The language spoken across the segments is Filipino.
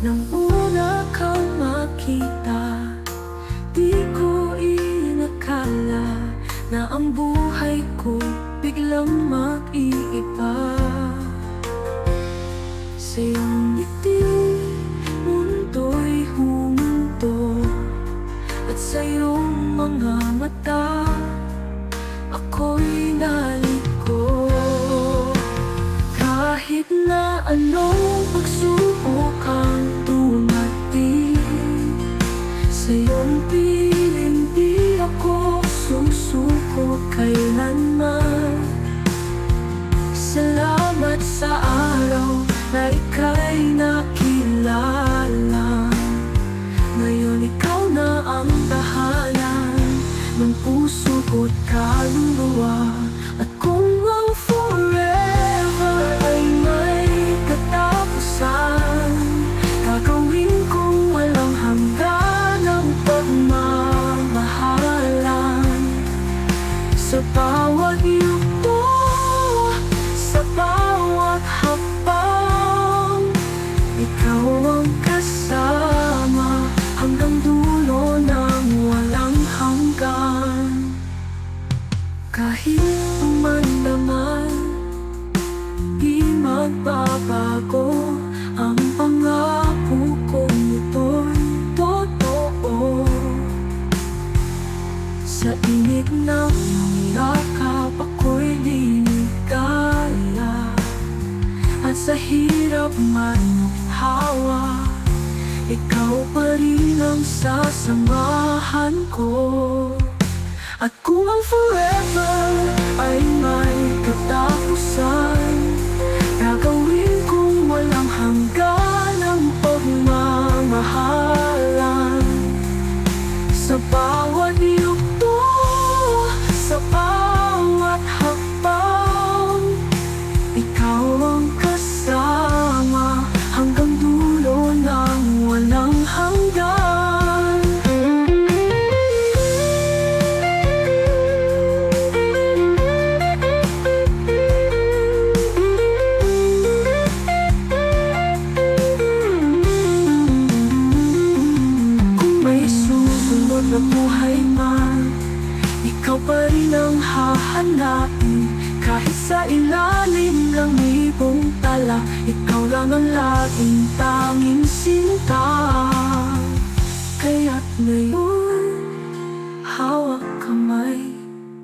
Nang una makita Di inakala Na ang ko biglang mag-iiba. Sa iyong ngiti, mundo'y huminto. At sa iyong mga mata, ako'y nalang na anong pagsubok ang dumating. Sa iyong piling di ako susuko kailanman. Salamat sa araw na ika'y nakilala. Ngayon ikaw na ang tahanan ng puso ko't kaluluwa Sa bawat Sa init ng yakap ako'y liligaya At sa hirap man hawa Ikaw pa rin ang sasamahan ko. At kung ang forever ay may katapusan hahanapin Kahit sa ilalim ng ibong tala Ikaw lang ang laging tanging sinta. Kaya't ngayon Hawak kamay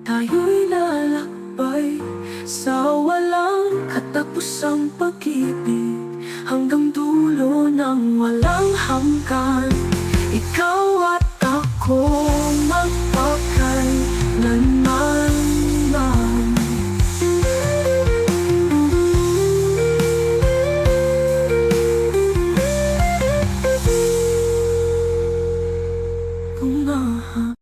Tayo'y lalakbay. Sa walang katapusang pag-ibig Hanggang dulo ng walang hanggan Ikaw at ako